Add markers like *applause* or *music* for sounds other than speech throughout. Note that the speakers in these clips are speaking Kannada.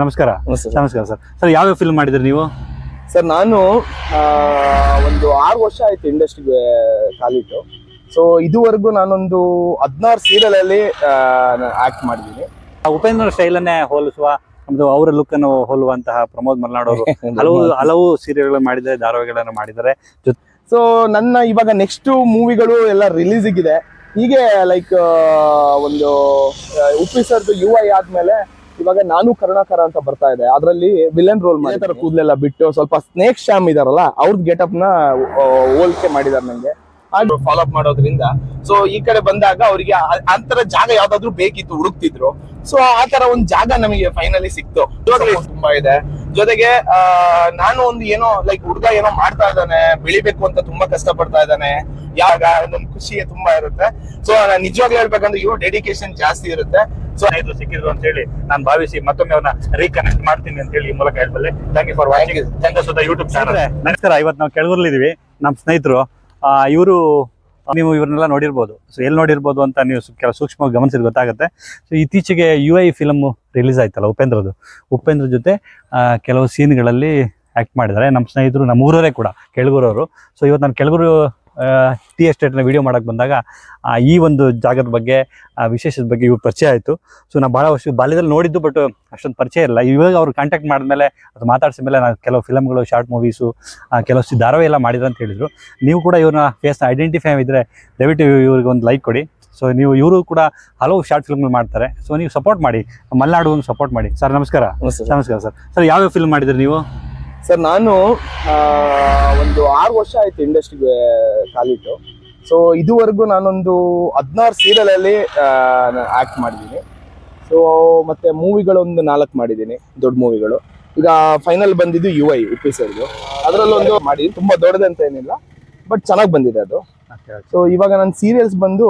ನಮಸ್ಕಾರ. ನಮಸ್ಕಾರ ಸರ್. ಸರ್ ಯಾವ ಫಿಲ್ಮ್ ಮಾಡಿದ್ರಿ ನೀವು? ಸರ್ ನಾನು ಒಂದು ಆರು ವರ್ಷ ಆಯ್ತು ಇಂಡಸ್ಟ್ರಿಗೆ ಕಾಲಿಟ್ಟು ಸೊ ಇದುವರೆಗೂ ನಾನೊಂದು ಹದಿನಾರು ಸೀರಿಯಲ್ ಅಲ್ಲಿ ಆಕ್ಟ್ ಮಾಡಿದ್ದೀನಿ. ಉಪೇಂದ್ರ ಶೈಲನ್ನೇ ಹೋಲಿಸುವ ಒಂದು ಅವರ ಲುಕ್ ಅನ್ನು ಹೋಲುವಂತಹ ಪ್ರಮೋದ್ ಮಲ್ನಾಡವರು *laughs* ಹಲವು ಹಲವು ಸೀರಿಯಲ್ ಮಾಡಿದ್ದಾರೆ ಧಾರಾವಾಹಿಗಳನ್ನು ಮಾಡಿದ್ದಾರೆ. ಸೊ ನನ್ನ ಇವಾಗ ನೆಕ್ಸ್ಟ್ ಮೂವಿಗಳು ಎಲ್ಲ ರಿಲೀಸ್ ಇದೆ ಹೀಗೆ ಲೈಕ್ ಒಂದು ಉಪ್ಪಿಸರ್ದು ಉಪ್ಪಿ ಸರ್ದು ಯು ಐ ಆದ್ಮೇಲೆ ಇವಾಗ ನಾನು ಕರುಣಾಕರ ಅಂತ ಬರ್ತಾ ಇದೆ. ಅದರಲ್ಲಿ ವಿಲನ್ ರೋಲ್ ಮಾಡಿ ತರ ಕೂದಲೆಲ್ಲ ಬಿಟ್ಟು ಸ್ವಲ್ಪ ಸ್ನೇಕ್ ಶ್ಯಾಮ್ ಇದಾರಲ್ಲ ಅವ್ರದ್ದು ಗೆಟಪ್ನ ಹೋಲಿಕೆ ಮಾಡಿದಾರೆ ನಂಗೆ. ಫಾಲೋಅಪ್ ಫಾಲೋ ಅಪ್ ಮಾಡೋದ್ರಿಂದ. ಸೊ ಈ ಕಡೆ ಬಂದಾಗ ಅವರಿಗೆ ಅಂತರ ಜಾಗ ಯಾವ್ದಾದ್ರು ಬೇಕಿತ್ತು ಹುಡುಕ್ತಿದ್ರು. ಸೊ ಆ ತರ ಒಂದು ಜಾಗ ನಮಗೆ ಫೈನಲಿ ಸಿಕ್ತು. ತುಂಬಾ ಇದೆ. ಜೊತೆಗೆ ನಾನು ಒಂದು ಏನೋ ಲೈಕ್ ಹುಡುಗ ಏನೋ ಮಾಡ್ತಾ ಇದ್ದಾನೆ ಬೆಳಿಬೇಕು ಅಂತ ತುಂಬಾ ಕಷ್ಟ ಪಡ್ತಾ ಇದ್ದಾನೆ. ಯಾವಾಗ ಒಂದೊಂದು ಖುಷಿ ತುಂಬಾ ಇರುತ್ತೆ. ಸೊ ನಿಜವಾಗ್ಲೂ ಹೇಳ್ಬೇಕಂದ್ರೆ ಇವ್ರ ಡೆಡಿಕೇಶನ್ ಜಾಸ್ತಿ ಇರುತ್ತೆ. ಸೊ ಇದು ಸಿಕ್ಕಿದ್ರು ಅಂತ ಹೇಳಿ ನಾನು ಭಾವಿಸಿ ಮತ್ತೊಮ್ಮೆ ಅವನ್ನ ರೀಕನೆಕ್ಟ್ ಮಾಡ್ತೀನಿ ಅಂತ ಹೇಳಿ ಈ ಮೂಲಕ ಹೇಳ್ಬಲ್ಲೆ. Thank you for watching Chandrasuta YouTube channel ನಮಸ್ಕಾರ. ಇವತ್ತು ನಾವು ಕೆಳಗೂರ್ಲಿದ್ದೀವಿ ನಮ್ಮ ಸ್ನೇಹಿತರು ಇವರು ನೀವು ಇವ್ರನ್ನೆಲ್ಲ ನೋಡಿರ್ಬೋದು. ಸೊ ಎಲ್ಲಿ ನೋಡಿರ್ಬೋದು ಅಂತ ನೀವು ಕೆಲವು ಸೂಕ್ಷ್ಮವಾಗಿ ಗಮನಿಸಿದ್ರೆ ಗೊತ್ತಾಗುತ್ತೆ. ಸೊ ಇತ್ತೀಚೆಗೆ ಯು ಐ ಫಿಲಮ್ ರಿಲೀಸ್ ಆಯ್ತಲ್ಲ ಉಪೇಂದ್ರದು. ಉಪೇಂದ್ರ ಜೊತೆ ಕೆಲವು ಸೀನ್ಗಳಲ್ಲಿ ಆ್ಯಕ್ಟ್ ಮಾಡಿದ್ದಾರೆ. ನಮ್ಮ ಸ್ನೇಹಿತರು ನಮ್ಮ ಊರವರೇ ಕೂಡ ಕೆಳಗೂರವರು. ಸೊ ಇವತ್ತು ನಾನು ಕೆಳಗೂರು ಟಿ ಎಸ್ಟೇಟ್ನ ವಿಡಿಯೋ ಮಾಡೋಕೆ ಬಂದಾಗ ಈ ಒಂದು ಜಾಗದ ಬಗ್ಗೆ ಆ ವಿಶೇಷದ ಬಗ್ಗೆ ಇವ್ರು ಪರಿಚಯ ಆಯಿತು. ಸೊ ನಾನು ಭಾಳ ವರ್ಷ ಬಾಲ್ಯದಲ್ಲಿ ನೋಡಿದ್ದು ಬಟ್ ಅಷ್ಟೊಂದು ಪರಿಚಯ ಇಲ್ಲ. ಇವಾಗ ಅವ್ರು ಕಾಂಟ್ಯಾಕ್ಟ್ ಮಾಡಿದ್ಮೇಲೆ ಅದು ಮಾತಾಡ್ಸಿದ ಮೇಲೆ ನಾನು ಕೆಲವು ಫಿಲಮ್ಗಳು ಶಾರ್ಟ್ ಮೂವೀಸು ಕೆಲವು ಧಾರಾವಾಹಿ ಎಲ್ಲ ಮಾಡಿದ್ರು ಅಂತ ಹೇಳಿದರು. ನೀವು ಕೂಡ ಇವ್ರನ್ನ ಫೇಸ್ನ ಐಡೆಂಟಿಫೈ ಇದ್ದರೆ ದಯವಿಟ್ಟು ಇವ್ರಿಗೆ ಒಂದು ಲೈಕ್ ಕೊಡಿ. ಸೊ ನೀವು ಇವರು ಕೂಡ ಹಲವು ಶಾರ್ಟ್ ಫಿಲ್ಮ್ಗಳು ಮಾಡ್ತಾರೆ. ಸೊ ನೀವು ಸಪೋರ್ಟ್ ಮಾಡಿ ಮಲೆನಾಡು ಸಪೋರ್ಟ್ ಮಾಡಿ. ಸರ್ ನಮಸ್ಕಾರ. ನಮಸ್ಕಾರ ಸರ್ ಸರ್ ಯಾವ್ಯಾವ ಫಿಲ್ಮ್ ಮಾಡಿದ್ರಿ ನೀವು? ಸರ್ ನಾನು ಒಂದು ಆರು ವರ್ಷ ಆಯ್ತು ಇಂಡಸ್ಟ್ರಿಗೆ ಕಾಲಿಟ್ಟು. ಸೊ ಇದುವರೆಗೂ ನಾನೊಂದು ಹದಿನಾರು ಸೀರಿಯಲ್ ಅಲ್ಲಿ ಆಕ್ಟ್ ಮಾಡಿದ್ದೀನಿ. ಸೊ ಮತ್ತೆ ಮೂವಿಗಳು ಒಂದು ನಾಲ್ಕು ಮಾಡಿದ್ದೀನಿ ದೊಡ್ಡ ಮೂವಿಗಳು. ಈಗ ಫೈನಲ್ ಬಂದಿದ್ದು ಯು ಐ ಉಪ್ಪಿ ಸರ್ದು. ಅದರಲ್ಲೊಂದು ಮಾಡಿ ತುಂಬಾ ದೊಡ್ಡದಂತ ಏನಿಲ್ಲ ಬಟ್ ಚೆನ್ನಾಗಿ ಬಂದಿದೆ ಅದು. ಸೊ ಇವಾಗ ನನ್ನ ಸೀರಿಯಲ್ಸ್ ಬಂದು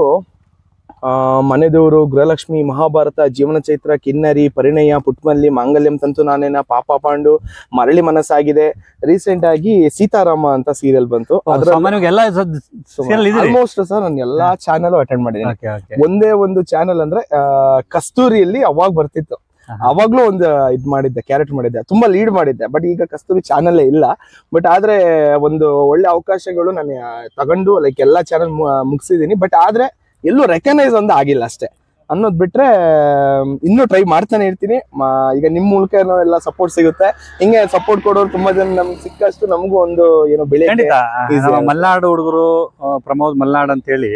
ಮನೆದೇವರು ಗೃಹಲಕ್ಷ್ಮಿ ಮಹಾಭಾರತ ಜೀವನ ಚೈತ್ರ ಕಿನ್ನರಿ ಪರಿಣಯ ಪುಟ್ಮಲ್ಲಿ ಮಾಂಗಲ್ಯಂ ತಂತು ನಾನೇನ ಪಾಪ ಪಾಂಡು ಮರಳಿ ಮನಸ್ಸಾಗಿದೆ. ರೀಸೆಂಟ್ ಆಗಿ ಸೀತಾರಾಮ ಅಂತ ಸೀರಿಯಲ್ ಬಂತು? ಆಲ್ಮೋಸ್ಟ್ ಸರ್ ನಾನು ಎಲ್ಲಾ ಚಾನೆಲ್ ಅಟೆಂಡ್ ಮಾಡಿದ್ದೀನಿ. ಒಂದೇ ಒಂದು ಚಾನೆಲ್ ಅಂದ್ರೆ ಕಸ್ತೂರಿಯಲ್ಲಿ ಅವಾಗ ಬರ್ತಿತ್ತು. ಅವಾಗ್ಲೂ ಒಂದು ಇದ್ ಮಾಡಿದ್ದೆ ಕ್ಯಾರೆಕ್ಟ್ ಮಾಡಿದ್ದೆ. ತುಂಬಾ ಲೀಡ್ ಮಾಡಿದ್ದೆ ಬಟ್ ಈಗ ಕಸ್ತೂರಿ ಚಾನೆಲ್ ಇಲ್ಲ. ಬಟ್ ಆದ್ರೆ ಒಂದು ಒಳ್ಳೆ ಅವಕಾಶಗಳು ನಾನು ತಗೊಂಡು ಲೈಕ್ ಎಲ್ಲಾ ಚಾನೆಲ್ ಮುಗಿಸಿದೀನಿ ಬಟ್ ಆದ್ರೆ ಎಲ್ಲೂ ರೆಕಗ್ನೈಸ್ ಒಂದು ಆಗಿಲ್ಲ ಅಷ್ಟೇ. ಅನ್ನೋದ್ ಬಿಟ್ರೆ ಇನ್ನೂ ಟ್ರೈ ಮಾಡ್ತಾನೆ ಇರ್ತೀನಿ. ಈಗ ನಿಮ್ ಮೂಲಕ ಎಲ್ಲ ಸಪೋರ್ಟ್ ಸಿಗುತ್ತೆ. ಹಿಂಗೆ ಸಪೋರ್ಟ್ ಕೊಡೋರು ತುಂಬಾ ಜನ ನಮ್ಗೆ ಸಿಕ್ಕಷ್ಟು ನಮಗೂ ಒಂದು ಏನೋ ಬೆಳೆ ಮಲ್ನಾಡು ಹುಡುಗರು ಪ್ರಮೋದ್ ಮಲ್ನಾಡ್ ಅಂತ ಹೇಳಿ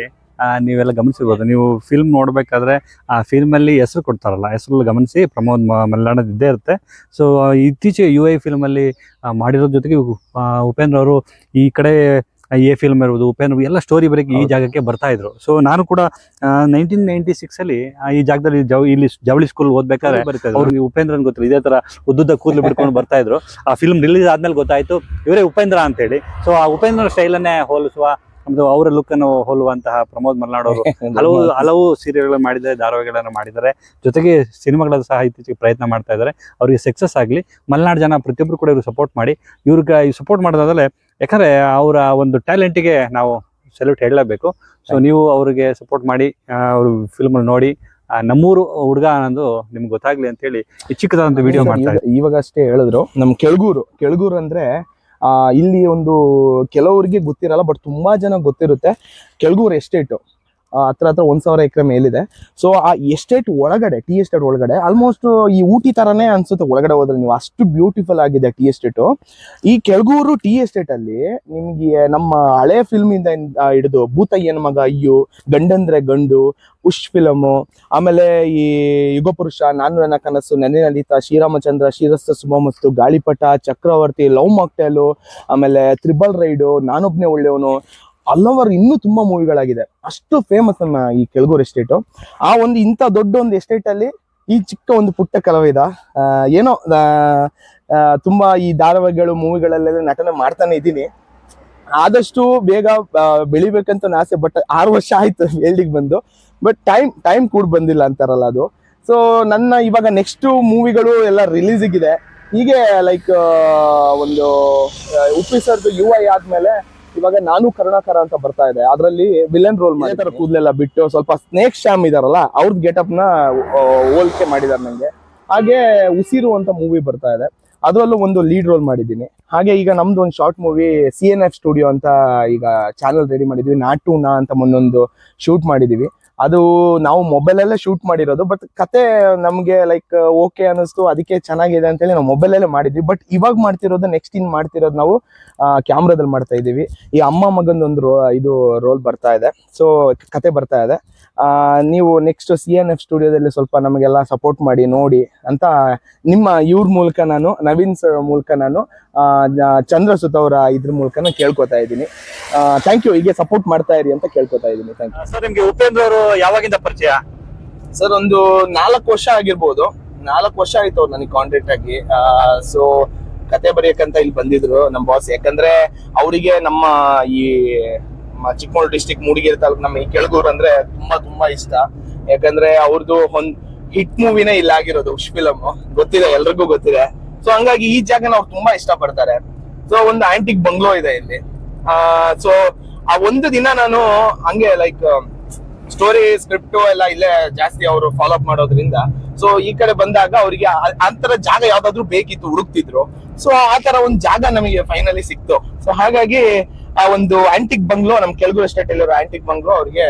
ನೀವೆಲ್ಲ ಗಮನಿಸಿರ್ಬೋದು. ನೀವು ಫಿಲ್ಮ್ ನೋಡ್ಬೇಕಾದ್ರೆ ಆ ಫಿಲ್ಮಲ್ಲಿ ಹೆಸರು ಕೊಡ್ತಾರಲ್ಲ ಹೆಸರು ಗಮನಿಸಿ ಪ್ರಮೋದ್ ಮ- ಮಲ್ನಾಡ್ ಇದ್ದೇ ಇರುತ್ತೆ. ಸೊ ಇತ್ತೀಚೆಗೆ ಯು ಐ ಫಿಲ್ಮ್ ಅಲ್ಲಿ ಆ, ಮಾಡಿರೋ ಜೊತೆಗೆ ಉಪೇಂದ್ರ ಅವರು ಈ ಕಡೆ ಎ ಫಿಲ್ಮ್ ಇರ್ಬೋದು ಉಪೇಂದ್ರ ಎಲ್ಲ ಸ್ಟೋರಿ ಬರೀ ಈ ಜಾಗಕ್ಕೆ ಬರ್ತಾ ಇದ್ರು. ಸೊ ನಾನು ಕೂಡ ನೈನ್ಟೀನ್ ನೈನ್ಟಿ ಸಿಕ್ಸ್ ಅಲ್ಲಿ ಈ ಜಾಗದಲ್ಲಿ ಇಲ್ಲಿ ಜವಳಿ ಸ್ಕೂಲ್ ಓದ್ಬೇಕಾದ್ರೆ ಅವ್ರಿಗೆ ಉಪೇಂದ್ರನ್ ಗೊತ್ತಿಲ್ಲ ಇದೇ ತರ ಉದ್ದುದ್ದ ಕೂದಲು *laughs* ಬಿಡ್ಕೊಂಡು ಬರ್ತಾ ಇದ್ರು. ಆ ಫಿಲ್ಮ್ ರಿಲೀಸ್ ಆದ್ಮೇಲೆ ಗೊತ್ತಾಯ್ತು ಇವರೇ ಉಪೇಂದ್ರ ಅಂತ ಹೇಳಿ ಸೊ ಆ ಉಪೇಂದ್ರ ಶೈಲನ್ನೇ ಹೋಲಿಸುವ ಒಂದು ಅವರ ಲುಕ್ ಅನ್ನು ಹೋಲುವಂತಹ ಪ್ರಮೋದ್ ಮಲ್ನಾಡ್ ಅವರು *laughs* ಹಲವು ಹಲವು ಸೀರಿಯಲ್ಗಳು ಮಾಡಿದ್ದಾರೆ ಧಾರಾವಾಹಿಗಳನ್ನು ಮಾಡಿದ್ದಾರೆ. ಜೊತೆಗೆ ಸಿನಿಮಾಗಳ ಸಹ ಇತ್ತೀಚೆಗೆ ಪ್ರಯತ್ನ ಮಾಡ್ತಾ ಇದ್ದಾರೆ. ಅವರಿಗೆ ಸಕ್ಸಸ್ ಆಗಲಿ ಮಲ್ನಾಡ್ ಜನ ಪ್ರತಿಯೊಬ್ಬರು ಕೂಡ ಇವರು ಸಪೋರ್ಟ್ ಮಾಡಿ. ಇವ್ರಿಗೆ ಸಪೋರ್ಟ್ ಮಾಡೋದಾದ್ರೆ ಯಾಕಂದ್ರೆ ಅವರ ಒಂದು ಟ್ಯಾಲೆಂಟಿಗೆ ನಾವು ಸೆಲ್ಯೂಟ್ ಹೇಳಲೇಬೇಕು. ಸೊ ನೀವು ಅವರಿಗೆ ಸಪೋರ್ಟ್ ಮಾಡಿ ಅವರು ಫಿಲ್ಮ್ ನೋಡಿ ನಮ್ಮೂರು ಹುಡುಗ ಅನ್ನೋದು ನಿಮ್ಗೆ ಗೊತ್ತಾಗ್ಲಿ ಅಂತ ಹೇಳಿ ಚಿಕ್ಕದಾದಂತ ವಿಡಿಯೋ ಮಾಡ್ತಾರೆ ಇವಾಗ ಅಷ್ಟೇ ಹೇಳಿದ್ರು. ನಮ್ ಕೆಳಗೂರು ಕೆಳಗೂರು ಅಂದ್ರೆ ಆ ಇಲ್ಲಿ ಒಂದು ಕೆಲವರಿಗೆ ಗೊತ್ತಿರಲ್ಲ ಬಟ್ ತುಂಬಾ ಜನ ಗೊತ್ತಿರುತ್ತೆ. ಕೆಳಗೂರು ಎಸ್ಟೇಟ್ ಹತ್ರ ಹತ್ರ ಒಂದ್ ಸಾವಿರ ಎಕರೆ ಮೇಲಿದೆ. ಸೊ ಆ ಎಸ್ಟೇಟ್ ಒಳಗಡೆ ಟಿ ಎಸ್ಟೇಟ್ ಒಳಗಡೆ ಆಲ್ಮೋಸ್ಟ್ ಈ ಊಟಿ ತರಾನೇ ಅನ್ಸುತ್ತೆ ಒಳಗಡೆ ಹೋದ್ರೆ ನೀವು. ಅಷ್ಟು ಬ್ಯೂಟಿಫುಲ್ ಆಗಿದೆ ಟಿ ಎಸ್ಟೇಟ್ ಈ ಕೆಳಗೂರು ಟಿ ಎಸ್ಟೇಟ್ ಅಲ್ಲಿ ನಿಮ್ಗೆ ನಮ್ಮ ಹಳೆ ಫಿಲ್ಮ್ ಇಂದ ಹಿಡಿದು ಭೂತಯ್ಯನ ಮಗ ಅಯ್ಯೋ, ಗಂಡಂದ್ರೆ ಗಂಡು, ಪುಷ್ ಫಿಲಮ್ ಆಮೇಲೆ ಈ ಯುಗಪುರುಷ ನಾನು ನನ್ನ ಕನಸು ನೆನೆನಲಿತ ಶ್ರೀರಾಮಚಂದ್ರ ಶ್ರೀರಸ್ತ ಶುಭಮಸ್ತು ಗಾಳಿಪಟ, ಚಕ್ರವರ್ತಿ, ಲವ್ ಮಾಕ್ಟೇಲು ಆಮೇಲೆ ತ್ರಿಬಲ್ ರೈಡು, ನಾನೊಬ್ನೇ ಒಳ್ಳೆಯವನು ಹಲವಾರು ಇನ್ನೂ ತುಂಬಾ ಮೂವಿಗಳಾಗಿದೆ ಅಷ್ಟು ಫೇಮಸ್ ಅನ್ನ ಈ ಕೆಳಗೂರು ಎಸ್ಟೇಟ್ ಆ ಒಂದು ಇಂಥ ದೊಡ್ಡ ಒಂದು ಎಸ್ಟೇಟ್ ಅಲ್ಲಿ ಈ ಚಿಕ್ಕ ಒಂದು ಪುಟ್ಟ ಕಲಾವಿದ ಏನೋ ತುಂಬಾ ಈ ಧಾರಾವಾಹಿಗಳು ಮೂವಿಗಳಲ್ಲೆಲ್ಲ ನಟನೆ ಮಾಡ್ತಾನೆ ಇದ್ದೀನಿ. ಆದಷ್ಟು ಬೇಗ ಬೆಳಿಬೇಕಂತ ಆಸೆ ಬಟ್ ಆರು ವರ್ಷ ಆಯ್ತು *laughs* ಎಲ್ಡಿಗೆ ಬಂದು. ಬಟ್ ಟೈಮ್ ಟೈಮ್ ಕೂಡ ಬಂದಿಲ್ಲ ಅಂತಾರಲ್ಲ ಅದು. ಸೊ ನನ್ನ ಇವಾಗ ನೆಕ್ಸ್ಟ್ ಮೂವಿಗಳು ಎಲ್ಲ ರಿಲೀಸಿಗಿದೆ ಹೀಗೆ ಲೈಕ್ ಒಂದು ಆ, ಉಪ್ಪಿ ಸರ್ದು ಯು ಐ ಆದ್ಮೇಲೆ ಇವಾಗ ನಾನು ಕರುಣಾಕರ ಅಂತ ಬರ್ತಾ ಇದೆ. ಅದರಲ್ಲಿ ವಿಲನ್ ರೋಲ್ ಮಾಡಿ ತರ ಕೂದಲೆಲ್ಲ ಬಿಟ್ಟು ಸ್ವಲ್ಪ ಸ್ನೇಕ್ ಶ್ಯಾಮ್ ಇದಾರಲ್ಲ ಅವ್ರದ್ದು ಗೆಟಪ್ನ ಹೋಲಿಕೆ ಮಾಡಿದಾರೆ ನಂಗೆ. ಹಾಗೆ ಉಸಿರು ಅಂತ ಮೂವಿ ಬರ್ತಾ ಇದೆ. ಅದರಲ್ಲೂ ಒಂದು ಲೀಡ್ ರೋಲ್ ಮಾಡಿದ್ದೀನಿ. ಹಾಗೆ ಈಗ ನಮ್ದು ಒಂದು short movie C N F studio ಅಂತ ಈಗ ಚಾನಲ್ ರೆಡಿ ಮಾಡಿದ್ವಿ. ನಾಟು ನಾ ಅಂತ ಮೊನ್ನೊಂದು ಶೂಟ್ ಮಾಡಿದೀವಿ. ಅದು ನಾವು ಮೊಬೈಲಲ್ಲೇ ಶೂಟ್ ಮಾಡಿರೋದು ಬಟ್ ಕತೆ ನಮಗೆ ಲೈಕ್ ಓಕೆ ಅನ್ನಿಸ್ತು, ಅದಕ್ಕೆ ಚೆನ್ನಾಗಿದೆ ಅಂತೇಳಿ ನಾವು ಮೊಬೈಲಲ್ಲೇ ಮಾಡಿದ್ವಿ. ಬಟ್ ಇವಾಗ ಮಾಡ್ತಿರೋದು ನೆಕ್ಸ್ಟ್ ಇನ್ ಮಾಡ್ತಿರೋದು ನಾವು ಕ್ಯಾಮ್ರಾದಲ್ಲಿ ಮಾಡ್ತಾ ಇದೀವಿ ಈ ಅಮ್ಮ ಮಗಂದೊಂದು ರೋ ಇದು ರೋಲ್ ಬರ್ತಾ ಇದೆ. ಸೊ ಕತೆ ಬರ್ತಾ ಇದೆ. ನೀವು ನೆಕ್ಸ್ಟ್ ಸಿ ಎನ್ ಎಫ್ ಸ್ಟುಡಿಯೋದಲ್ಲಿ ಸ್ವಲ್ಪ ನಮಗೆಲ್ಲ ಸಪೋರ್ಟ್ ಮಾಡಿ ನೋಡಿ ಅಂತ ನಿಮ್ಮ ಇವ್ರ ಮೂಲಕ ನಾನು ನವೀನ್ ಸರ್ ಮೂಲಕ ನಾನು ಚಂದ್ರಸುತ್ ಅವರ ಇದ್ರ ಮೂಲಕ ನಾನು ಕೇಳ್ಕೊತಾ ಇದ್ದೀನಿ. ಥ್ಯಾಂಕ್ ಯು ಹೀಗೆ ಸಪೋರ್ಟ್ ಮಾಡ್ತಾ ಇರಿ ಅಂತ ಕೇಳ್ಕೊತಾ ಇದ್ದೀನಿ. ಥ್ಯಾಂಕ್ ಯು ಸರ್ ನಿಮ್ಗೆ ಉಪೇಂದ್ರ ಅವರು ಯಾವಾಗಿಂದ ಪರಿಚಯ? ಸರ್ ಒಂದು ನಾಲ್ಕು ವರ್ಷ ಆಗಿರ್ಬೋದು. ನಾಲ್ಕು ವರ್ಷ ಆಯ್ತು ಅವ್ರು ನನಗೆ ಕಾಂಟ್ಯಾಕ್ಟ್ ಆಗಿ. ಸೊ ಕತೆ ಬರೆಯಕ್ಕಂತ ಇಲ್ಲಿ ಬಂದಿದ್ರು ನಮ್ಮ ಬಾಸ್ ಯಾಕಂದ್ರೆ ಅವರಿಗೆ ನಮ್ಮ ಈ ಚಿಕ್ಕಮಗಳೂರು ಡಿಸ್ಟಿಕ್ ಮೂಡಿಗೆರೆ ತಾಲೂಕು ನಮ್ಮ ಈ ಕೆಳಗೂರು ಅಂದ್ರೆ ತುಂಬಾ ತುಂಬಾ ಇಷ್ಟ. ಯಾಕಂದ್ರೆ ಅವ್ರದ್ದು ಒಂದ್ ಹಿಟ್ ಮೂವಿನೇ ಇಲ್ಲ ಆಗಿರೋದು ಉಷ್ ಫಿಲಮ್ ಗೊತ್ತಿದೆ, ಎಲ್ರಿಗೂ ಗೊತ್ತಿದೆ. ಸೊ ಹಂಗಾಗಿ ಈ ಜಾಗನ ಅವ್ರು ತುಂಬಾ ಇಷ್ಟ ಪಡ್ತಾರೆ ಸೊ ಒಂದು ಆಂಟಿಕ್ ಬಂಗ್ಲೋ ಇದೆ ಇಲ್ಲಿ. ಸೊ ಆ ಒಂದು ದಿನ ನಾನು ಹಂಗೆ ಲೈಕ್ ಸ್ಟೋರಿ ಸ್ಕ್ರಿಪ್ಟ್ ಎಲ್ಲ ಇಲ್ಲೇ ಜಾಸ್ತಿ ಅವರು ಫಾಲೋ ಅಪ್ ಮಾಡೋದ್ರಿಂದ. ಸೊ ಈ ಕಡೆ ಬಂದಾಗ ಅವರಿಗೆ ಅಂತರ ಜಾಗ ಯಾವ್ದಾದ್ರು ಬೇಕಿತ್ತು, ಹುಡುಕ್ತಿದ್ರು. ಸೊ ಆ ತರ ಒಂದು ಜಾಗ ನಮಗೆ ಫೈನಲಿ ಸಿಕ್ತು. ಸೊ ಹಾಗಾಗಿ ಆ ಒಂದು ಆಂಟಿಕ್ ಬಂಗ್ಲೋ ನಮ್ ಕೆಳಗು ಎಸ್ಟೇಟ್ ಅಲ್ಲಿರೋ ಆಂಟಿಕ್ ಬಂಗ್ಲೋ ಅವ್ರಿಗೆ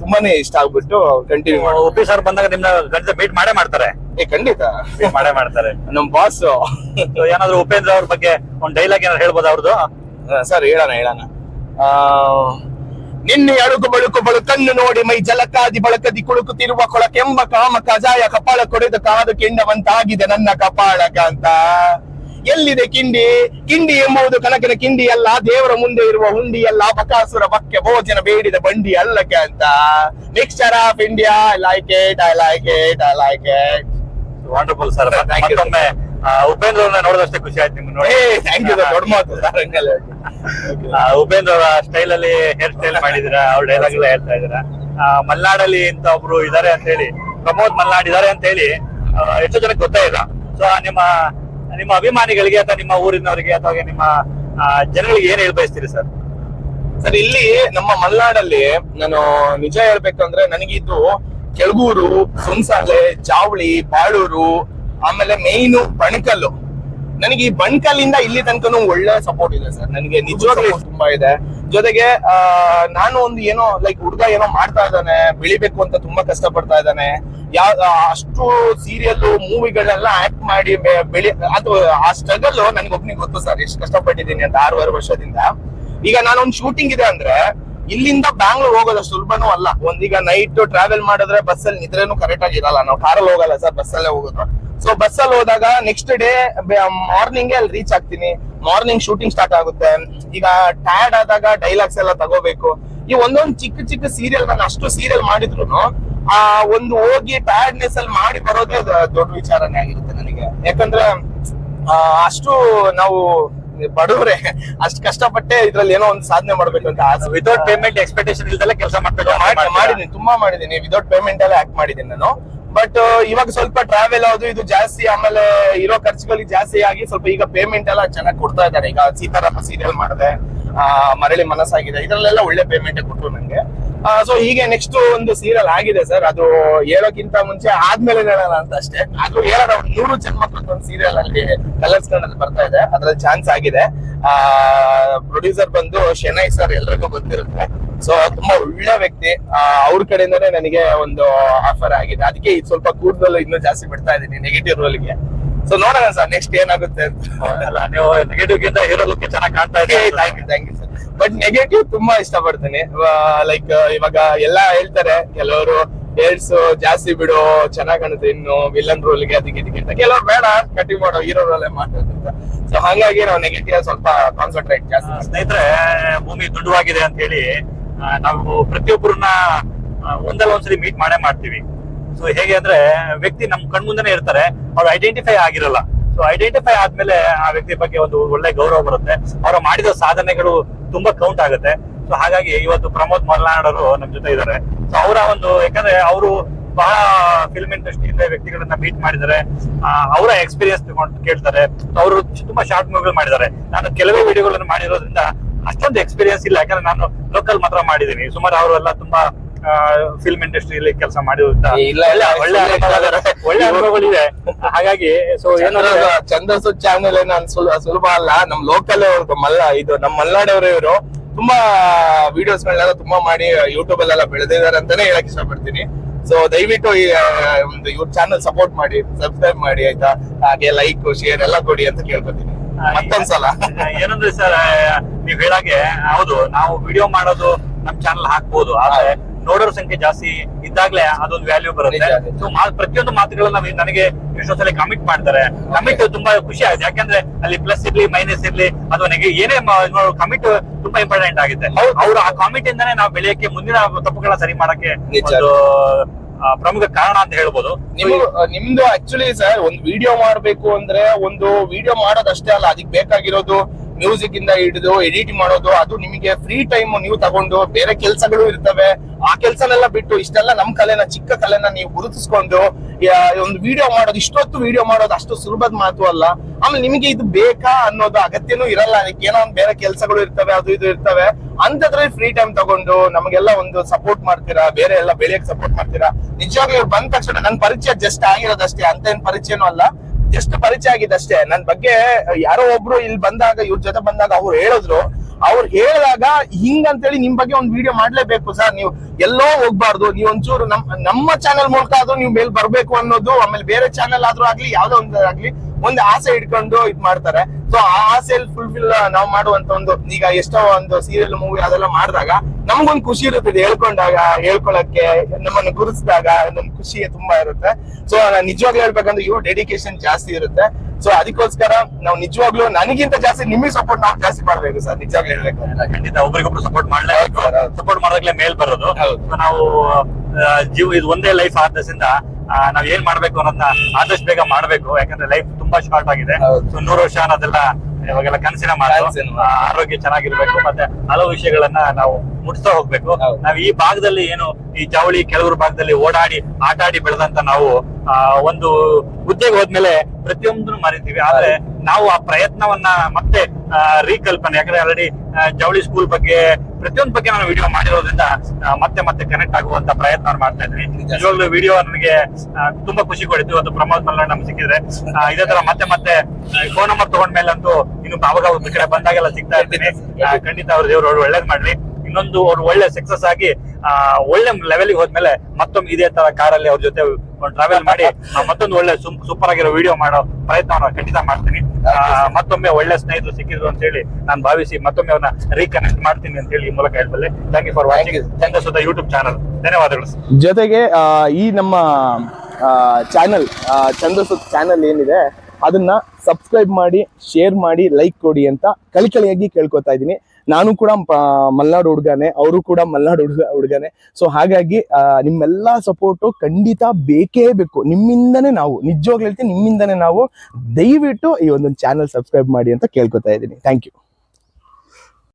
ತುಂಬಾನೇ ಇಷ್ಟ ಆಗ್ಬಿಟ್ಟು ಕಂಟಿನ್ಯೂ ಮಾಡೋ ಉಪಿ ಸರ್ ಬಂದಾಗ ನಿಮ್ನ ಗಂಟೆ ಮೀಟ್ ಮಾಡೇ ಮಾಡ್ತಾರೆ? ಏ ಖಂಡಿತ. Meet ಮಾಡೇ ಮಾಡ್ತಾರೆ. ನಮ್ ಬಾಸ್ So, ಏನಾದ್ರು ಉಪೇಂದ್ರ ಅವ್ರ ಬಗ್ಗೆ ಒಂದ್ ಡೈಲಾಗ್ ಏನಾದ್ರು ಹೇಳ್ಬೋದು ಅವ್ರದ್ದು ಸರ್ ಹೇಳೋಣ ಹೇಳೋಣ. ಆ, ನಿನ್ನೆ ಅಳುಕು ಬಳುಕು ಬಳುಕನ್ನು ನೋಡಿ ಮೈ ಜಲಕಾದಿ ಬಳಕದಿ ಕುಳುಕುತ್ತಿರುವ ಕೊಳಕೆಂಬ ಕಾಮ ಕಜಾಯ ಕಪಾಳ ಕೊಡೆದು ಕಾದು ಕೆಂಡವಂತಾಗಿದೆ ನನ್ನ ಕಪಾಳಕ ಅಂತ. ಎಲ್ಲಿದೆ ಕಿಂಡಿ? ಕಿಂಡಿ ಎಂಬುದು ಕನಕನ ಕಿಂಡಿ ಅಲ್ಲ ದೇವರ ಮುಂದೆ ಇರುವ ಹುಂಡಿ ಅಲ್ಲ ಬಕಾಸುರ ಬಕ್ಕೆ ಭೋಜನ ಬೇಡಿದ ಬಂಡಿ ಅಲ್ಲಕ್ಕೆ ಅಂತ. Mixture of India I like it I like it I like it wonderful sir. ಮತ್ತೊಮ್ಮೆ ಉಪೇಂದ್ರ ಅವ್ರನ್ನ ನೋಡಿದಷ್ಟೇ ಖುಷಿ ಆಯ್ತು ನಿಮ್ಗೆ ನೋಡಿ. ಥ್ಯಾಂಕ್ ಯು ದೊಡ್ಡ ಮಾತು ಸರ್ ಹಂಗಲ್ಲ. *laughs* ಉಪೇಂದ್ರ ಅವರ ಸ್ಟೈಲ್ ಅಲ್ಲಿ ಹೇರ್ ಸ್ಟೈಲ್ ಮಾಡಿದಿರಾ ಅವ್ರ ಡೈಲಾಗ್ ಎಲ್ಲ ಹೇಳ್ತಾ ಇದ್ದೀರಾ? ಮಲ್ನಾಡಲ್ಲಿ ಇಂತ ಒಬ್ರು ಇದಾರೆ ಅಂತ ಹೇಳಿ ಪ್ರಮೋದ್ ಮಲ್ನಾಡ್ ಇದಾರೆ ಅಂತ ಹೇಳಿ ಎಷ್ಟೋ ಜನಕ್ಕೆ ಗೊತ್ತಾಯಿಲ್ಲ ಇಲ್ಲ. ಸೊ ನಿಮ್ಮ ನಿಮ್ಮ ಅಭಿಮಾನಿಗಳಿಗೆ ಅಥವಾ ನಿಮ್ಮ ಊರಿನವರಿಗೆ ಅಥವಾ ನಿಮ್ಮ ಜನಗಳಿಗೆ ಏನ್ ಹೇಳ್ಬಯಸ್ತೀರಿ ಸರ್? ಸರ್ ಇಲ್ಲಿ ನಮ್ಮ ಮಲ್ನಾಡಲ್ಲಿ ನಾನು ನಿಜ ಹೇಳ್ಬೇಕಂದ್ರೆ ನನಗಿದ್ದು ಕೆಳಗೂರು ಸುಂಸಾಲೆ ಜಾವಳಿ ಬಾಳೂರು ಆಮೇಲೆ ಮೇಯ್ನು ಬಣಕಲ್ಲು. ನನಗೆ ಈ ಬಣ್ಕಲ್ಲಿಂದ ಇಲ್ಲಿ ತನಕನೂ ಒಳ್ಳೆ ಸಪೋರ್ಟ್ ಇದೆ ಸರ್. ನನಗೆ ನಿಜವಾಗ್ಲೂ ತುಂಬಾ ಇದೆ. ಜೊತೆಗೆ ನಾನು ಒಂದು ಏನೋ ಲೈಕ್ ಹುಡುಗ ಏನೋ ಮಾಡ್ತಾ ಇದ್ದಾನೆ ಬೆಳಿಬೇಕು ಅಂತ ತುಂಬಾ ಕಷ್ಟ ಪಡ್ತಾ ಇದ್ದಾನೆ. ಯಾವ ಅಷ್ಟು ಸೀರಿಯಲ್ ಮೂವಿಗಳನ್ನೆಲ್ಲ ಆಕ್ಟ್ ಮಾಡಿ ಬೆಳಿ, ಅದು, ಆ ಸ್ಟ್ರಗಲ್ ನನ್ಗೆ ಒಬ್ನಿಗೆ ಗೊತ್ತು ಸರ್, ಎಷ್ಟು ಕಷ್ಟಪಟ್ಟಿದ್ದೀನಿ ಅಂತ ಆರೂವರೆ ವರ್ಷದಿಂದ. ಈಗ ನಾನೊಂದು ಶೂಟಿಂಗ್ ಇದೆ ಅಂದ್ರೆ, ಇಲ್ಲಿಂದ ಬ್ಯಾಂಗ್ಳೂರ್ ಹೋಗೋದು ಸುಲಭನೂ ಅಲ್ಲ. ಒಂದೀಗ ನೈಟ್ ಟ್ರಾವೆಲ್ ಮಾಡಿದ್ರೆ ಬಸ್ಸಲ್ಲಿ ನಿದ್ರೆನೂ ಕರೆಕ್ಟ್ ಆಗಿ ಇರಲ್ಲ. ನಾವು ಕಾರಲ್ಲಿ ಹೋಗಲ್ಲ ಸರ್ ಬಸ್ಸಲ್ಲೇ ಹೋಗೋದು. ಸೊ ಬಸ್ಸಲ್ಲಿ ಹೋದಾಗ ನೆಕ್ಸ್ಟ್ ಡೇ ಮಾರ್ನಿಂಗ್ ಅಲ್ಲಿ ರೀಚ್ ಆಗ್ತೀನಿ. ಮಾರ್ನಿಂಗ್ ಶೂಟಿಂಗ್ ಸ್ಟಾರ್ಟ್ ಆಗುತ್ತೆ. ಈಗ ಟಯರ್ಡ್ ಆದಾಗ ಡೈಲಾಗ್ಸ್ ಎಲ್ಲ ತಗೋಬೇಕು. ಈ ಒಂದೊಂದು ಚಿಕ್ಕ ಚಿಕ್ಕ ಸೀರಿಯಲ್ ನಾನು ಅಷ್ಟು ಸೀರಿಯಲ್ ಮಾಡಿದ್ರು ಆ ಒಂದು ಹೋಗಿ ಬ್ಯಾಡ್ನೆಸ್ ಅಲ್ಲಿ ಮಾಡಿ ಬರೋದೇ ದೊಡ್ಡ ವಿಚಾರನೇ ಆಗಿರುತ್ತೆ ನನಗೆ. ಯಾಕಂದ್ರೆ ಆ, ಅಷ್ಟು ನಾವು ಬಡವ್ರೆ ಅಷ್ಟು ಕಷ್ಟಪಟ್ಟೆ ಇದ್ರಲ್ಲಿ ಏನೋ ಒಂದು ಸಾಧನೆ ಮಾಡ್ಬೇಕು ಅಂತ ವಿತೌಟ್ ಪೇಮೆಂಟ್ ಎಕ್ಸ್ಪೆಕ್ಟೇಷನ್ ಇಲ್ದಲ್ಲ ಕೆಲಸ ಮಾಡ್ಬೇಕು ತುಂಬಾ ಮಾಡಿದೀನಿ ವಿಥೌಟ್ ಪೇಮೆಂಟ್ ಎಲ್ಲ ಆಕ್ಟ್ ಮಾಡಿದ್ದೀನಿ ನಾನು. ಬಟ್ ಇವಾಗ ಸ್ವಲ್ಪ ಟ್ರಾವೆಲ್ ಅದು ಇದು ಜಾಸ್ತಿ ಆಮೇಲೆ ಇರೋ ಖರ್ಚುಗಳಿಗೆ ಜಾಸ್ತಿ ಆಗಿ ಸ್ವಲ್ಪ ಈಗ ಪೇಮೆಂಟ್ ಎಲ್ಲ ಚೆನ್ನಾಗಿ ಕೊಡ್ತಾ ಇದ್ದಾರೆ. ಈಗ ಸೀತಾರಾಮ ಸೀರಿಯಲ್ ಮಾಡಿದೆ ಆ, ಮರಳಿ ಮನಸ್ಸಾಗಿದೆ. ಇದ್ರಲ್ಲೆಲ್ಲ ಒಳ್ಳೆ ಪೇಮೆಂಟ್ ಕೊಟ್ಟರು ನಂಗೆ. ಸೊ ಹೀಗೆ ನೆಕ್ಸ್ಟ್ ಒಂದು ಸೀರಿಯಲ್ ಆಗಿದೆ ಸರ್ ಅದು ಹೇಳೋಕ್ಕಿಂತ ಮುಂಚೆ ಆದ್ಮೇಲೆ ಹೇಳೋಣ ಅಂತ ಅಷ್ಟೇ. ಅದು ಹೇಳೋಣ ನೂರು ಜನ್ಮಕ್ಕೊಂದು ಒಂದು ಸೀರಿಯಲ್ ಅಲ್ಲಿ ಕಲರ್ಸ್ ಕನ್ನಡದಲ್ಲಿ ಬರ್ತಾ ಇದೆ. ಅದ್ರಲ್ಲಿ ಚಾನ್ಸ್ ಆಗಿದೆ. ಆ ಪ್ರೊಡ್ಯೂಸರ್ ಬಂದು ಶೆನೈ ಸರ್ ಎಲ್ರಿಗೂ ಗೊತ್ತಿರುತ್ತೆ. ಸೊ ತುಂಬಾ ಒಳ್ಳೆ ವ್ಯಕ್ತಿ. ಅವ್ರ ಕಡೆಯಿಂದಾನೇ ನನಗೆ ಒಂದು ಆಫರ್ ಆಗಿದೆ. ಅದಕ್ಕೆ ಸ್ವಲ್ಪ ಕೂದಲು ಇನ್ನೂ ಜಾಸ್ತಿ ಬಿಡ್ತಾ ಇದ್ದೀನಿ ನೆಗೆಟಿವ್ ರೋಲ್ಗೆ ಸೊ ನೋಡೋಣ ಸರ್ ನೆಕ್ಸ್ಟ್ ಏನಾಗುತ್ತೆ ಅಂತ. ನೀವು ನೆಗೆಟಿವ್ ಗಿಂತ ಹೀರೋ ಲುಕ್ ಚೆನ್ನಾಗಿ ಕಾಣ್ತಾ ಇದ್ದೀರಿ thank you thank you sir but negative ತುಂಬಾ ಇಷ್ಟಪಡ್ತೀನಿ. ಲೈಕ್ ಇವಾಗ ಎಲ್ಲ ಹೇಳ್ತಾರೆ ಕೆಲವರು ಏಡ್ಸ್ ಜಾಸ್ತಿ ಬಿಡು ಚೆನ್ನಾಗ್ ಕಾಣುತ್ತೆ ಇನ್ನು ವಿಲನ್ ರೋಲ್ಗೆ ಅದಕ್ಕೆ ಇದಕ್ಕೆ ಅಂತ. ಕೆಲವ್ರು ಬೇಡ ಕಟಿಂಗ್ ಮಾಡೋ ಹೀರೋ ರೋಲ್ ಮಾಡೋದು ಅಂತ. ಸೊ ಹಾಗಾಗಿ ನಾವು ನೆಗೆಟಿವ್ ಸ್ವಲ್ಪ ಕಾನ್ಸಂಟ್ರೇಟ್ ಜಾಸ್ತಿ ಸ್ನೇಹಿತರೆ ಭೂಮಿ ದುಡ್ಡವಾಗಿದೆ ಅಂತ ಹೇಳಿ ನಾವು ಪ್ರತಿಯೊಬ್ಬರನ್ನ ಒಂದಲ್ಲ ಒಂದ್ಸರಿ ಮೀಟ್ ಮಾಡೇ ಮಾಡ್ತೀವಿ. ಸೊ ಹೇಗೆ ಅಂದ್ರೆ ವ್ಯಕ್ತಿ ನಮ್ ಕಣ್ಮುಂದೆನೆ ಇರ್ತಾರೆ, ಅವ್ರು ಐಡೆಂಟಿಫೈ ಆಗಿರಲ್ಲ. ಸೊ ಐಡೆಂಟಿಫೈ ಆದ್ಮೇಲೆ ಆ ವ್ಯಕ್ತಿ ಬಗ್ಗೆ ಒಂದು ಒಳ್ಳೆ ಗೌರವ ಬರುತ್ತೆ. ಅವ್ರು ಮಾಡಿದ ಸಾಧನೆಗಳು ತುಂಬಾ ಕೌಂಟ್ ಆಗುತ್ತೆ. ಸೊ ಹಾಗಾಗಿ ಇವತ್ತು ಪ್ರಮೋದ್ ಮಲ್ನಾಡ್ ಅವರು ನಮ್ ಜೊತೆ ಇದ್ದಾರೆ. ಸೊ ಅವರ ಒಂದು, ಯಾಕಂದ್ರೆ ಅವರು ಬಹಳ ಫಿಲ್ಮ್ ಇಂಡಸ್ಟ್ರಿಯಿಂದ ವ್ಯಕ್ತಿಗಳನ್ನ ಮೀಟ್ ಮಾಡಿದ್ದಾರೆ. ಅವರ ಎಕ್ಸ್ಪೀರಿಯನ್ಸ್ ತಗೊಂಡು ಕೇಳ್ತಾರೆ. ಅವರು ತುಂಬಾ ಶಾರ್ಟ್ ಮೂವಿಗಳು ಮಾಡಿದ್ದಾರೆ. ನಾನು ಕೆಲವೇ ವಿಡಿಯೋಗಳನ್ನು ಮಾಡಿರೋದ್ರಿಂದ ಅಷ್ಟೊಂದು ಎಕ್ಸ್ಪೀರಿಯನ್ಸ್ ಇಲ್ಲ. ಯಾಕಂದ್ರೆ ನಾನು ಲೋಕಲ್ ಮಾತ್ರ ಮಾಡಿದ್ದೀನಿ. ಸುಮಾರು ಅವರೆಲ್ಲ ತುಂಬಾ ಫಿಲ್ಮ್ ಇಂಡಸ್ಟ್ರಿಯಲ್ಲಿ ಕೆಲಸ ಮಾಡಿದಂತ ಇಲ್ಲ, ಒಳ್ಳೆ ಅನುಭವಗಳಿದೆ. ಹಾಗಾಗಿ ಸೊ ಏನಂದ್ರೆ ಚಂದ್ರಸು ಚಾನೆಲ್ ಏನೋ ಸುಲಭ ಅಲ್ಲ. ನಮ್ ಲೋಕಲ್ ಮಲ್ಲ ಇದು ನಮ್ ಮಲ್ನಾಡವ್ರು ಇವರು ತುಂಬಾ ವಿಡಿಯೋಸ್ ಗಳನ್ನೆಲ್ಲ ತುಂಬಾ ಮಾಡಿ ಯೂಟ್ಯೂಬ್ ಅಲ್ಲೆಲ್ಲ ಬೆಳೆದಿದ್ದಾರೆ ಅಂತಾನೆ ಹೇಳಕ್ ಇಷ್ಟಪಡ್ತೀನಿ. ಸೊ ದಯವಿಟ್ಟು ಈ ಒಂದು ಇವ್ರ ಚಾನಲ್ ಸಪೋರ್ಟ್ ಮಾಡಿ ಸಬ್ಸ್ಕ್ರೈಬ್ ಮಾಡಿ ಆಯ್ತಾ? ಹಾಗೆ ಲೈಕ್ ಶೇರ್ ಎಲ್ಲ ಕೊಡಿ ಅಂತ ಕೇಳ್ಕೊತೀನಿ. ಮತ್ತೊಂದ್ಸಲ. ಏನಂದ್ರೆ ಸರ್ ನೀವ್ ಹೇಳಾಗೆ ಹೌದು ನಾವು ವಿಡಿಯೋ ಮಾಡೋದು ನಮ್ ಚಾನಲ್ ಹಾಕ್ಬೋದು ಆದ್ರೆ ನೋಡೋರ್ ಸಂಖ್ಯೆ ಜಾಸ್ತಿ ಇದ್ದಾಗ್ಲೇ ಅದೊಂದು ವ್ಯಾಲ್ಯೂ ಬರುತ್ತೆ. ಸೊ ಪ್ರತಿಯೊಂದು ಮಾತುಗಳನ್ನ ನನಗೆ ಎಷ್ಟೊಂದ್ಸಲ ಕಮಿಟ್ ಮಾಡ್ತಾರೆ. ಕಮಿಟ್ ತುಂಬಾ ಖುಷಿ ಆಗುತ್ತೆ. ಯಾಕಂದ್ರೆ ಅಲ್ಲಿ ಪ್ಲಸ್ ಇರ್ಲಿ ಮೈನಸ್ ಇರ್ಲಿ ಅದು ನನಗೆ ಏನೇ ಕಮಿಟ್ ತುಂಬಾ ಇಂಪಾರ್ಟೆಂಟ್ ಆಗುತ್ತೆ. ಅವ್ರು ಆ ಕಾಮಿಟ್ ಇಂದಾನೆ ನಾವು ಬೆಳೆಯಕ್ಕೆ ಮುಂದಿನ ತಪ್ಪುಗಳನ್ನ ಸರಿ ಮಾಡಕ್ಕೆ ಪ್ರಮುಖ ಕಾರಣ ಅಂತ ಹೇಳ್ಬೋದು. ನಿಮ್ದು ಆಕ್ಚುಲಿ ಸರ್ ಒಂದು ವಿಡಿಯೋ ಮಾಡ್ಬೇಕು ಅಂದ್ರೆ ಒಂದು ವಿಡಿಯೋ ಮಾಡೋದಷ್ಟೇ ಅಲ್ಲ ಅದಕ್ಕೆ ಬೇಕಾಗಿರೋದು ಮ್ಯೂಸಿಕ್ ಇಂದ ಹಿಡಿದು ಎಡಿಟ್ ಮಾಡೋದು, ಅದು ನಿಮಗೆ ಫ್ರೀ ಟೈಮ್ ನೀವು ತಗೊಂಡು ಬೇರೆ ಕೆಲಸಗಳು ಇರ್ತವೆ. ಆ ಕೆಲಸನೆಲ್ಲ ಬಿಟ್ಟು ಇಷ್ಟೆಲ್ಲ ನಮ್ ಕಲೆನ, ಚಿಕ್ಕ ಕಲೆನ ನೀವು ಗುರುತಿಸ್ಕೊಂಡು ಒಂದು ವಿಡಿಯೋ ಮಾಡೋದು, ಇಷ್ಟೊತ್ತು ವಿಡಿಯೋ ಮಾಡೋದು ಅಷ್ಟು ಸುಲಭದ ಮಾತು ಅಲ್ಲ. ಆಮೇಲೆ ನಿಮಗೆ ಇದು ಬೇಕಾ ಅನ್ನೋದು ಅಗತ್ಯನೂ ಇರಲ್ಲ. ಅದಕ್ಕೆ ಏನೋ ಒಂದ್ ಬೇರೆ ಕೆಲಸಗಳು ಇರ್ತವೆ, ಅದು ಇದು ಇರ್ತವೆ. ಅಂತದ್ರಲ್ಲಿ ಫ್ರೀ ಟೈಮ್ ತಗೊಂಡು ನಮಗೆಲ್ಲ ಒಂದು ಸಪೋರ್ಟ್ ಮಾಡ್ತೀರಾ? ಬೇರೆ ಎಲ್ಲ ಬೆಳೆಯಕ್ ಸಪೋರ್ಟ್ ಮಾಡ್ತೀರಾ? ನಿಜವಾಗ್ಲೂ ಬಂದ ತಕ್ಷಣ ನನ್ ಪರಿಚಯ ಜಸ್ಟ್ ಆಗಿರೋದಷ್ಟೇ ಅಂತ ಏನ್ ಪರಿಚಯನೂ ಅಲ್ಲ. ಜಸ್ಟ್ ಪರಿಚಯ ಆಗಿದ್ದಷ್ಟೇ ನನ್ ಬಗ್ಗೆ ಯಾರೋ ಒಬ್ರು ಇಲ್ಲಿ ಬಂದಾಗ, ಇವ್ರ ಜೊತೆ ಬಂದಾಗ ಅವ್ರು ಹೇಳಿದ್ರು. ಅವ್ರು ಹೇಳಿದಾಗ ಹಿಂಗಂತೇಳಿ ನಿಮ್ ಬಗ್ಗೆ ಒಂದ್ ವಿಡಿಯೋ ಮಾಡ್ಲೇಬೇಕು ಸರ್. ನೀವು ಎಲ್ಲೋ ಹೋಗ್ಬಾರ್ದು. ನೀವು ಒಂಚೂರು ನಮ್, ನಮ್ಮ ಚಾನೆಲ್ ಮೂಲಕ ಆದ್ರೂ ನೀವು ಮೇಲ್ ಬರ್ಬೇಕು ಅನ್ನೋದು, ಆಮೇಲೆ ಬೇರೆ ಚಾನೆಲ್ ಆದ್ರೂ ಆಗ್ಲಿ, ಯಾವ್ದೋ ಒಂದು ಆಗ್ಲಿ ಒಂದು ಆಸೆ ಇಟ್ಕೊಂಡು ಇದ್ ಮಾಡ್ತಾರೆ. ಸೊ ಆ ಆಸೆಯಲ್ಲಿ ಫುಲ್ಫಿಲ್ ನಾವು ಮಾಡುವಂತ ಒಂದು ಈಗ ಎಷ್ಟೋ ಒಂದು ಸೀರಿಯಲ್ ಮೂವಿ ಅದೆಲ್ಲ ಮಾಡಿದಾಗ ನಮ್ಗೊಂದು ಖುಷಿ ಇರುತ್ತೆ ಹೇಳ್ಕೊಂಡಾಗ ಹೇಳ್ಕೊಳಕ್ಕೆ ನಮ್ಮನ್ನು ಗುರುತಿಸಿದಾಗ ನಮ್ ಖುಷಿ ತುಂಬಾ ಇರುತ್ತೆ. ಸೊ ನಿಜವಾಗ್ಲೂ ಹೇಳ್ಬೇಕಂದ್ರೆ ಇವ್ರ ಡೆಡಿಕೇಶನ್ ಜಾಸ್ತಿ ಇರುತ್ತೆ. ಸೊ ಅದಕ್ಕೋಸ್ಕರ ನಾವು ನಿಜವಾಗ್ಲೂ ನನಗಿಂತ ಜಾಸ್ತಿ ನಿಮಗೆ ಸಪೋರ್ಟ್ ನಾವು ಜಾಸ್ತಿ ಮಾಡ್ಬೇಕು ಸರ್ ನಿಜವಾಗ್ಲೂ ಹೇಳ್ಬೇಕು. ಖಂಡಿತ ಒಬ್ರಿಗೊಬ್ರು ಸಪೋರ್ಟ್ ಮಾಡ್ಲೇಬೇಕು. ಸಪೋರ್ಟ್ ಮಾಡೋದ್ಲೇ ಮೇಲ್ ಬರೋದು. ನಾವು ಜೀವ ಇದು ಒಂದೇ ಲೈಫ್ ಆದದಿಂದ ಆ, ನಾವ್ ಏನ್ ಮಾಡ್ಬೇಕು ಅನ್ನೋದನ್ನ ಆದಷ್ಟು ಬೇಗ ಮಾಡ್ಬೇಕು. ಯಾಕಂದ್ರೆ ಲೈಫ್ ತುಂಬಾ ಶಾರ್ಟ್ ಆಗಿದೆ. ಸೊ ನೂರು ವರ್ಷ ಅನ್ನೋದೆಲ್ಲ ಇವಾಗೆಲ್ಲ ಕನಸಿನ ಮಾತು ಆರೋಗ್ಯ ಚೆನ್ನಾಗಿರ್ಬೇಕು ಮತ್ತೆ ಹಲವು ವಿಷಯಗಳನ್ನ ನಾವು ಮುಟ್ಸ್ತಾ ಹೋಗ್ಬೇಕು. ನಾವ್ ಈ ಭಾಗದಲ್ಲಿ ಏನು ಈ ಜವಳಿ ಕೆಲವರು ಭಾಗದಲ್ಲಿ ಓಡಾಡಿ ಆಟ ಆಡಿ ಬೆಳೆದಂತ ನಾವು ಆ, ಒಂದು ಹುದ್ದೆಗೆ ಹೋದ್ಮೇಲೆ ಪ್ರತಿಯೊಂದನ್ನು ಮರಿತೀವಿ. ಆದ್ರೆ ನಾವು ಆ ಪ್ರಯತ್ನವನ್ನ ಮತ್ತೆ ರೀಕಲ್ಪನೆ. ಯಾಕಂದ್ರೆ ಆಲ್ರೆಡಿ ಜವಳಿ ಸ್ಕೂಲ್ ಬಗ್ಗೆ ಪ್ರತಿಯೊಂದ್ ಬಗ್ಗೆ ನಾನು ವಿಡಿಯೋ ಮಾಡಿರೋದ್ರಿಂದ ಮತ್ತೆ ಮತ್ತೆ ಕನೆಕ್ಟ್ ಆಗುವಂತ ಪ್ರಯತ್ನ ಮಾಡ್ತಾ ಇದ್ದೀನಿ. ನಿಜ. ನಿಜವಾಗ್ಲೂ ವಿಡಿಯೋ ನನಗೆ ತುಂಬಾ ಖುಷಿ ಕೊಡಿತು. ಇವತ್ತು ಪ್ರಮೋದ್ ಮಲ್ಲಣ್ಣ ನಮ್ಗೆ ಸಿಕ್ಕಿದ್ರೆ. ಇದೇ ತರ ಮತ್ತೆ ಮತ್ತೆ ಫೋನ್ ನಂಬರ್ ತಗೊಂಡ್ಮೇಲಂತೂ ಇನ್ನು ಅವಾಗ ಒಂದು ಕಡೆ ಬಂದಾಗೆಲ್ಲ ಸಿಗ್ತಾ ಇರ್ತೀನಿ. ಖಂಡಿತ ಅವ್ರ ದೇವ್ರು ಒಳ್ಳೇದ್ ಮಾಡ್ಲಿ. ಇನ್ನೊಂದು ಅವ್ರು ಒಳ್ಳೆ ಸಕ್ಸಸ್ ಆಗಿ ಒಳ್ಳೆ ಒಳ್ಳೆ ಲೆವೆಲ್ಗೆ ಹೋದ್ಮೇಲೆ ಮತ್ತೊಮ್ಮೆ ಇದೇ ತರ ಕಾರಲ್ಲಿ ಅವ್ರ ಜೊತೆ ಟ್ರಾವೆಲ್ ಮಾಡಿ ಮತ್ತೊಂದು ಒಳ್ಳೆ ಸೂಪರ್ ಆಗಿರೋ ವಿಡಿಯೋ ಮಾಡೋ ಪ್ರಯತ್ನ ಖಂಡಿತ ಮಾಡ್ತೀನಿ. ಮತ್ತೊಮ್ಮೆ ಒಳ್ಳೆ ಸ್ನೇಹಿತರು ಸಿಕ್ಕಿದ್ರು ಅಂತ ಹೇಳಿ ನಾನು ಭಾವಿಸಿ ಮತ್ತೊಮ್ಮೆ ಅವ್ರನ್ನ ರೀಕನೆಕ್ಟ್ ಮಾಡ್ತೀನಿ ಅಂತ ಹೇಳಿ ಈ ಮೂಲಕ ಹೇಳ್ಬಲ್ಲೆ. ಥ್ಯಾಂಕ್ ಯು ಫಾರ್ ವಾಚಿಂಗ್ ಚಂದ ಚಂದ್ರಸುತ ಯೂಟ್ಯೂಬ್ ಚಾನಲ್ ಧನ್ಯವಾದಗಳು ಜೊತೆಗೆ ಈ ನಮ್ಮ ಚಾನಲ್ ಚಂದ್ರಸುತ್ ಚಾನಲ್ ಏನಿದೆ ಅದನ್ನ ಸಬ್ಸ್ಕ್ರೈಬ್ ಮಾಡಿ ಶೇರ್ ಮಾಡಿ ಲೈಕ್ ಕೊಡಿ ಅಂತ ಕಳಿಕಳಿಯಾಗಿ ಕೇಳ್ಕೊತಾ ಇದ್ದೀನಿ. ನಾನು ಕೂಡ ಮಲ್ನಾಡು ಹುಡುಗನೆ, ಅವರು ಕೂಡ ಮಲ್ನಾಡು ಹುಡುಗ, ಹುಡುಗನೆ. ಸೊ ಹಾಗಾಗಿ ನಿಮ್ಮೆಲ್ಲ ಸಪೋರ್ಟು ಖಂಡಿತ ಬೇಕೇ ಬೇಕು. ನಿಮ್ಮಿಂದನೇ ನಾವು, ನಿಜವಾಗ್ಲೂ ಹೇಳ್ತೀನಿ, ನಿಮ್ಮಿಂದನೇ ನಾವು ದಯವಿಟ್ಟು ಈ ಒಂದೊಂದು ಚಾನಲ್ ಸಬ್ಸ್ಕ್ರೈಬ್ ಮಾಡಿ ಅಂತ ಕೇಳ್ಕೊತಾ ಇದ್ದೀನಿ. Thank you